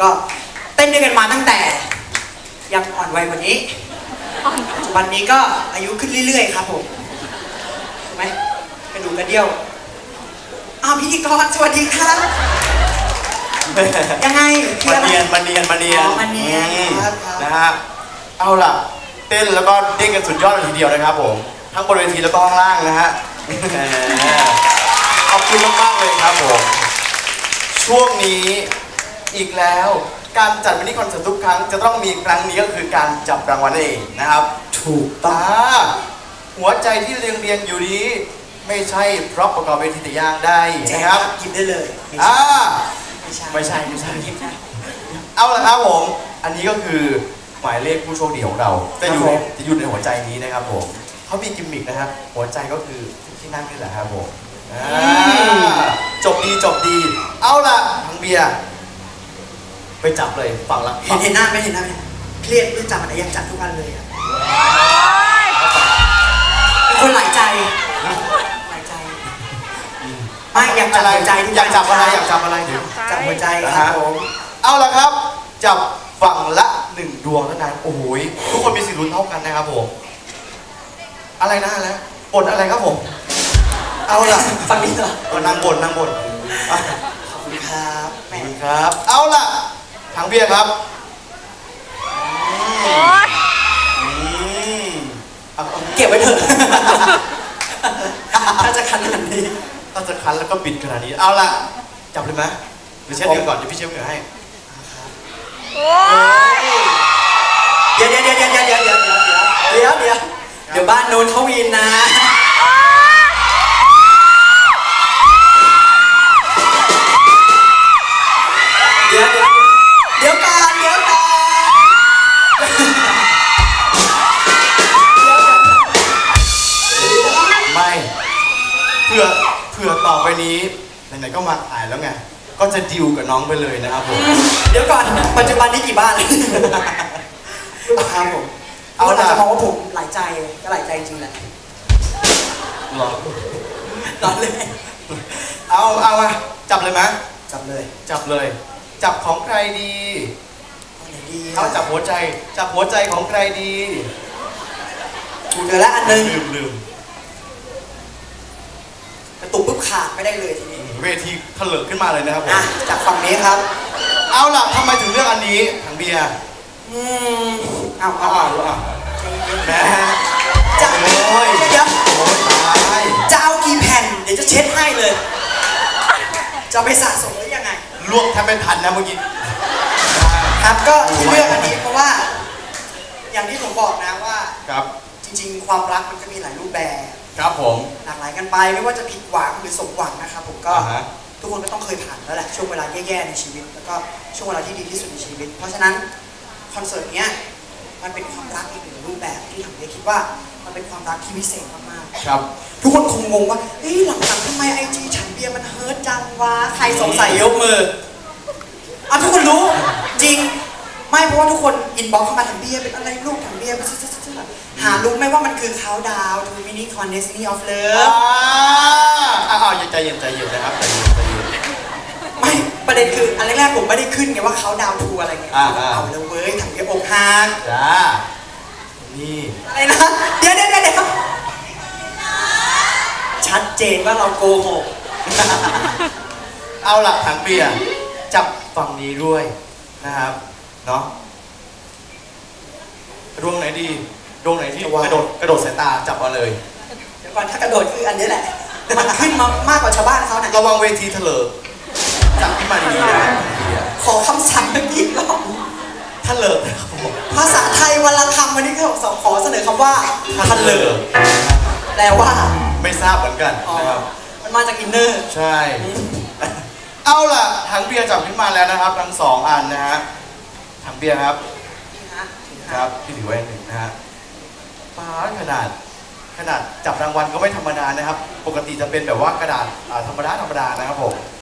ก็เต้นด้วยกันมาตั้งแต่ ยังอ่อนวัยกว่านี้ปัจจุบันนี้ก็อายุขึ้นเรื่อยๆครับผมถูกไหมกระดูกกระเดี่ยวอ้าวพิธีกรสวัสดีครับ ยังไงคือมาอะไร เนียนมาเนียนมาเนียนอ๋อมาเนียนอืมครับครับ นะฮะเอาล่ะ เต้นแล้วก็เด้งกันสุดยอดเลยทีเดียวนะครับผมทั้งบนเวทีแล้วก็ข้างล่างนะฮะแหมขอบคุณมากๆเลยครับผมช่วงนี้ อีกแล้ว การจัดมินิคอนเสิร์ตทุกครั้งจะต้องมีครั้งนี้ก็คือการจับรางวัลนั่นเองนะครับ ถูกต้องอ่าหัวใจที่เรียงเรียงๆอยู่นี้ไม่ใช่เพราะประกอบเวทีแต่อย่างได้แจกนะคครัรับบหยิบได้เลยไม่อ่าใช่ไม่ใช่ไม่ใช่หยิบได้เอาละครับผมอันนี้ก็คือหมายเลขผู้โชคดีของเราจะอยู่ในจะอยู่ในหัวใจนี้นะครับผมเขามีกิมมิคนะครับหัวใจก็คือที่นั่นนี่แหละครับผมอ่าจบดีจบดี เอาละทางเบียร์ ไปจับเลยฝั่งละเห็นเห็นหน้าไหมเห็นหน้าไหมเครียดเรื่องจับอะไรยังจัดทุกวันเลยอะเป็นคนหลายใจหลายใจไม่อยากจับอะไรหัวใจทุกวันอยากจับอะไรอยากจับอะไรเดี๋ยวจับหัวใจคนะรับฮะผมเอาละครับ จับฝั่งละหนึ่งดวงเท่านั้นโอ้โหยทุกคนมีสิทธิ์ลุ้นเท่ากันนะครับผมอะไรนะอะไรบทอะไรครับผม เอาล่ะฟังนี้เหรอเออนางบนนางบนอะขอบคุณครับขแม่อบคุณครับ เอาล่ะ ทางเบียร์ครับอืมเอาเอาเก็บไว้เถอะ ถ้าจะขนาดนี้ถ้าจะคันแล้วก็บิดขนาดนี้ เอาล่ะ จับเลยไหมหรือเช็ดเหงื่อก่อนเดี๋ยวพี่เช็ดเหงื่อให้เดี๋ยวเดี๋ยวเดี๋ยวเดี๋ยวเดี๋ยวเดี๋ยวเดี๋ยวเดี๋ยวเดี๋ยวเดี๋ยวบ้านโน้นเขาวีนนะ ต่อไปนี้ไหนๆก็มาถ่ายแล้วไง ก็จะดิวกับน้องไปเลยนะครับผม เดี๋ยวก่อน ปัจจุบันนี้กี่บ้าน ครับผม เอาเอาล่ะล่ะจะมองว่าผมหลายใจก็หลายใจจริงแหละหรอตอนเลย เอาเอามาจับเลยไหมจับเลย จับเลย จับของใครดีเอาไหนดีเอาจับหัวใจ จับหัวใจของใครดีเจอแล้วอันหนึงลืมลืมกระตุกปุ๊บ ขาดไม่ได้เลยทีนี้เวทีถลิกขึ้นมาเลยนะครับผมอะจากฝั่งนี้ครับ เอาล่ะทำไมถึงเลือกอันนี้ทางเบียร์อืมเอาเอาเอาเอาเอาเอาแหมจะโอ้ยเดี๋ยวโอ้ยตายจะเอากี่แผ่น เดี๋ยวจะเช็ดให้เลย จะเอาไปสะสมหรือยังไง ลวกแทบไม่ทันนะเมื่อกี้ ครับก็ที่เลือกอันนี้เพราะว่า อย่างที่ผมบอกนะว่า ครับ จริง ๆ ความรักมันก็มีหลายรูปแบบ ครับผม หลากหลายกันไปไม่ว่าจะผิดหวังหรือสมหวังนะครับผมก็อ่าฮะ ทุกคนก็ต้องเคยผ่านแล้วแหละช่วงเวลาแย่ๆในชีวิต แล้วก็ช่วงเวลาที่ดีที่สุดในชีวิต เพราะฉะนั้นคอนเสิร์ตเนี้ยมันเป็นความรักอีกหนึ่งรูปแบบที่ผมได้คิดว่ามันเป็นความรักที่พิเศษมากครับๆทุกคนคงงงว่าเฮ้ยหลังๆทำไมไอจีฉันเบียร์มันเฮิร์ตจังวะ ใครสงสัยยกมืออะทุกคนรู้จริง ไม่เพราะว่าทุกคนอินบ็อกเข้ามาถามเบียเป็นอะไรลูกถามเบียร์เป็นซื่อๆหารู้ไหมว่ามันคือเขาดาวทูมินิคอนเดสนี่ออฟเลิอ่าฟอ่าอ่าใจเย็นใจเย็นนะครับใจเย็นใจเย็นไม่ประเด็นคืออันแรกๆผมไม่ได้ขึ้นไงว่าเขาดาวทูอะไรเงี้ยเอาเลยเว้ยถังเบียอกหักจ้านี่อะไรนะเดี๋ยวเดี๋ยวเดี๋ยวชัดเจนว่าเราโกหกเอาล่ะทางเบียร์จับฝั่งนี้ด้วยนะครับ เนาะดวงไหนดีดวงไหนที่กระโดดกระโดดสายตาจับมาเลยเดี๋ยวก่อนถ้ากระโดดคืออันนี้แหละมันขึ้นมามากกว่าชาวบ้านเขานะระวังเวทีเถลิกจับขึ้นมาดีๆนะทางเบียร์ขอคำสั่งเมื่อกี้อีกรอบเถลิกนะครับผมภาษาไทยวันละคำวันนี้ก็ขอเสนอคำว่าทันเลอแปลว่า ไม่ทราบเหมือนกันอ๋อนะครับมันมาจากอินเนอร์ใช่ เอาล่ะถังเบียร์จับขึ้นมาแล้วนะครับ ทั้งสองอันนะฮะ ถังเบียร์ครับครับพี่ถือไว้หนึ่งนะฮะป้าขนาดขนาดจับรางวัลก็ไม่ธรรมดานะครับ ปกติจะเป็นแบบว่ากระดาษธรรมดาธรรมดานะครับผม